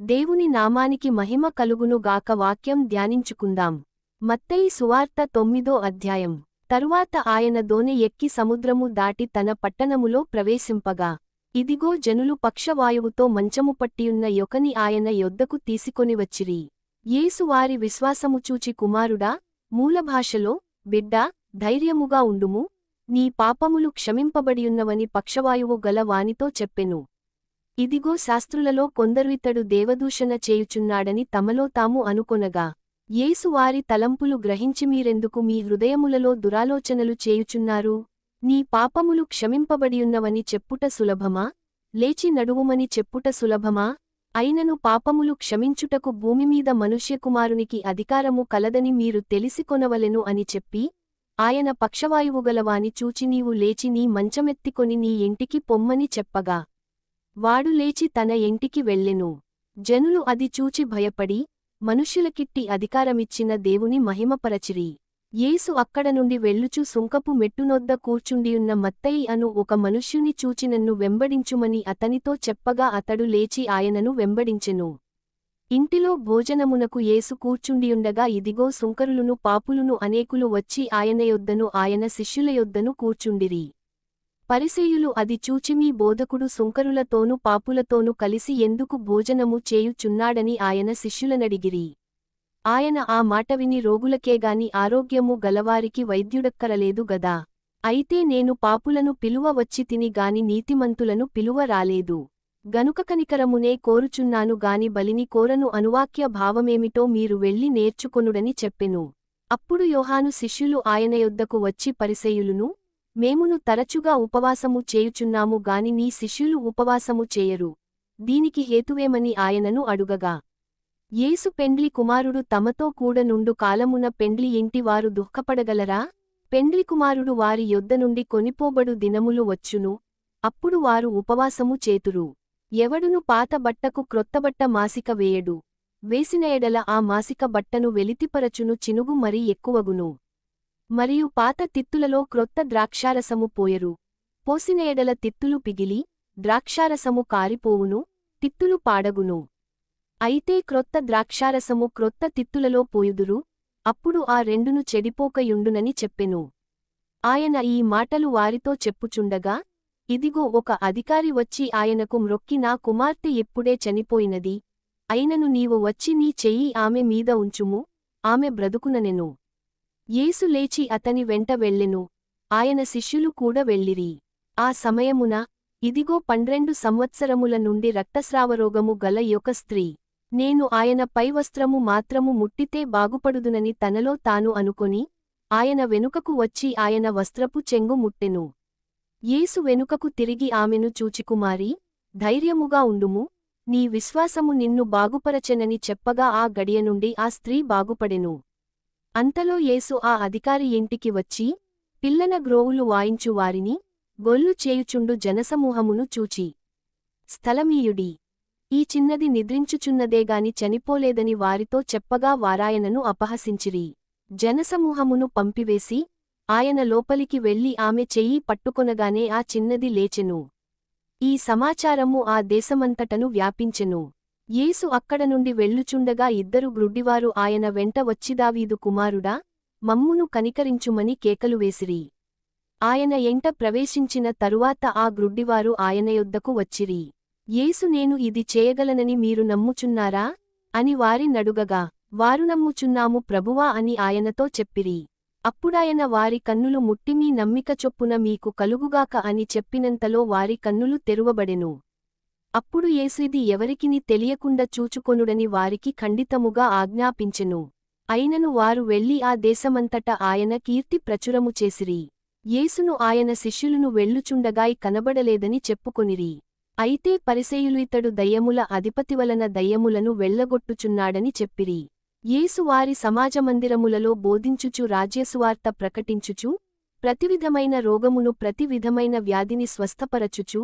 దేవుని నామానికి మహిమ కలుగును గాక వాక్యం ధ్యానించుకుందాం. మత్తయి సువార్త తొమ్మిదో అధ్యాయం. తరువాత ఆయన దోనె ఎక్కి సముద్రము దాటి తన పట్టణములో ప్రవేశింపగా ఇదిగో జనులు పక్షవాయువుతో మంచము పట్టియున్న యొకని ఆయన యొద్దకు తీసుకొని వచ్చిరి. యేసు వారి విశ్వాసము చూచి కుమారుడా మూలభాషలో బిడ్డా ధైర్యముగా ఉండుము నీ పాపములు క్షమింపబడియున్నవని పక్షవాయువు గల వానితో చెప్పెను. ఇదిగో శాస్త్రులలో కొందరు ఇతడు దేవదూషణ చేయుచున్నాడని తమలో తాము అనుకొనగా యేసు వారి తలంపులు గ్రహించి మీరెందుకు మీ హృదయములలో దురాలోచనలు చేయుచున్నారు? నీ పాపములు క్షమింపబడియున్నవని చెప్పుట సులభమా? లేచి నడువుమని చెప్పుట సులభమా? అయినను పాపములు క్షమించుటకు భూమిమీద మనుష్యకుమారునికి అధికారము కలదని మీరు తెలిసికొనవలెను అని చెప్పి ఆయన పక్షవాయువుగలవాని చూచి నీవు లేచి నీ మంచమెత్తికొని నీ ఇంటికి పొమ్మని చెప్పగా వాడు లేచి తన ఇంటికి వెళ్ళెను. జనులు అది చూచి భయపడి మనుష్యులకిట్టి అధికారమిచ్చిన దేవుని మహిమపరచిరి. యేసు అక్కడ నుండి వెళ్ళుచు సుంకపు మెట్టునొద్ద కూర్చుండియున్న మత్తయి అను ఒక మనుష్యుని చూచి నన్ను వెంబడించుమని అతనితో చెప్పగా అతడు లేచి ఆయనను వెంబడించెను. ఇంటిలో భోజనమునకు యేసు కూర్చుండియుండగా ఇదిగో సుంకరులును పాపులును అనేకులు వచ్చి ఆయన యొద్దను ఆయన శిష్యుల యొద్దను కూర్చుండిరి. పరిసేయులు అది చూచి మీ బోధకుడు సుంకరులతోనూ పాపులతోనూ కలిసి ఎందుకు భోజనము చేయుచున్నాడని ఆయన శిష్యులనడిగిరి. ఆయన ఆ మాట విని రోగులకేగాని ఆరోగ్యము గలవారికి వైద్యుడక్కరలేదు గదా. అయితే నేను పాపులను పిలువ వచ్చి తిని గాని నీతిమంతులను పిలువ రాలేదు. గనుక కనికరమునే కోరుచున్నాను గాని బలిని కోరను అనువాక్య భావమేమిటో మీరు వెళ్ళి నేర్చుకొనుడని చెప్పెను. అప్పుడు యోహాను శిష్యులు ఆయన యొద్దకు వచ్చి పరిసెయులును మేమును తరచుగా ఉపవాసము చేయుచున్నాము గాని నీ శిష్యులు ఉపవాసము చేయరు. దీనికి హేతువేమని ఆయనను అడుగగా. యేసు పెండ్లి కుమారుడు తమతో కూడనుండు కాలమున పెండ్లి ఇంటివారు దుఃఖపడగలరా? పెండ్లి కుమారుడు వారి యొద్ద నుండి కొనిపోబడు దినములు వచ్చును అప్పుడు వారు ఉపవాసము చేతురు. ఎవడును పాత బట్టకు క్రొత్తబట్ట మాసిక వేయడు. వేసిన ఎడల ఆ మాసిక బట్టను వెలితిపరచును చినుగు మరీ ఎక్కువగును. మరియు పాత తిత్తులలో క్రొత్త ద్రాక్షారసము పోయరు. పోసిన ఎడల తిత్తులు పిగిలి ద్రాక్షారసము కారిపోవును తిత్తులు పాడగును. అయితే క్రొత్త ద్రాక్షారసము క్రొత్త తిత్తులలో పోయుదురు అప్పుడు ఆ రెండును చెడిపోకయుండునని చెప్పెను. ఆయన ఈ మాటలు వారితో చెప్పుచుండగా ఇదిగో ఒక అధికారి వచ్చి ఆయనకు మ్రొక్కి నా కుమార్తె ఎప్పుడే చనిపోయినది అయినను నీవు వచ్చి నీ చెయ్యి ఆమె మీద ఉంచుము ఆమె బ్రతుకుననెను. యేసు లేచి అతని వెంట వెళ్ళెను. ఆయన శిష్యులు కూడా వెళ్ళిరి. ఆ సమయమున ఇదిగో పన్నెండు సంవత్సరముల నుండి రక్తస్రావరోగము గల యొక్క స్త్రీ. నేను ఆయన పైవస్త్రము మాత్రము ముట్టితే బాగుపడుదునని తనలో తాను అనుకొని ఆయన వెనుకకు వచ్చి ఆయన వస్త్రపు చెంగు ముట్టెను. యేసు వెనుకకు తిరిగి ఆమెను చూచికుమారి ధైర్యముగా ఉండుము నీ విశ్వాసము నిన్ను బాగుపరచెనని చెప్పగా ఆ గడియ నుండి ఆ స్త్రీ బాగుపడెను. అంతలో యేసు ఆ అధికారి ఇంటికి వచ్చి పిల్లన గ్రోవులు వాయించు వారిని గొల్లు చేయుచుండు జనసమూహమును చూచి స్థలమీయుడి ఈ చిన్నది నిద్రించుచున్నదేగాని చనిపోలేదని వారితో చెప్పగా వారాయనను అపహసించిరి. జనసమూహమును పంపివేసి ఆయన లోపలికి వెళ్ళి ఆమె చెయ్యి పట్టుకొనగానే ఆ చిన్నది లేచెను. ఈ సమాచారము ఆ దేశమంతటను వ్యాపించెను. యేసు అక్కడ నుండి వెళ్ళుచుండగా ఇద్దరు గ్రుడ్డివారు ఆయన వెంట వచ్చిదావీదు కుమారుడా మమ్మును కనికరించుమని కేకలు వేసిరి. ఆయన ఎంట ప్రవేశించిన తరువాత ఆ గ్రుడ్డివారు ఆయన యొద్దకు వచ్చిరి. యేసు నేను ఇది చేయగలనని మీరు నమ్ముచున్నారా? అని వారి నడుగగా వారు నమ్ముచున్నాము ప్రభువా అని ఆయనతో చెప్పిరి. అప్పుడాయన వారి కన్నులు ముట్టి మీ నమ్మిక చొప్పున మీకు కలుగుగాక అని చెప్పినంతలో వారి కన్నులు తెరువబడెను. అప్పుడు యేసు ఎవరికిని తెలియకుండా చూచుకొనుడని వారికి ఖండితముగా ఆజ్ఞాపించెను. అయినను వారు వెళ్ళి ఆ దేశమంతట ఆయన కీర్తి ప్రచురము చేసిరి. యేసును ఆయన శిష్యులను వెళ్ళుచుండగాయి కనబడలేదని చెప్పుకొనిరి. అయితే పరిసేయులు ఇతడు దయ్యముల అధిపతివలన దయ్యములను వెళ్ళగొట్టుచున్నాడని చెప్పిరి. యేసు వారి సమాజమందిరములలో బోధించుచు రాజ్యసువార్త ప్రకటించుచు ప్రతివిధమైన రోగమును ప్రతివిధమైన వ్యాధిని స్వస్థపరచుచు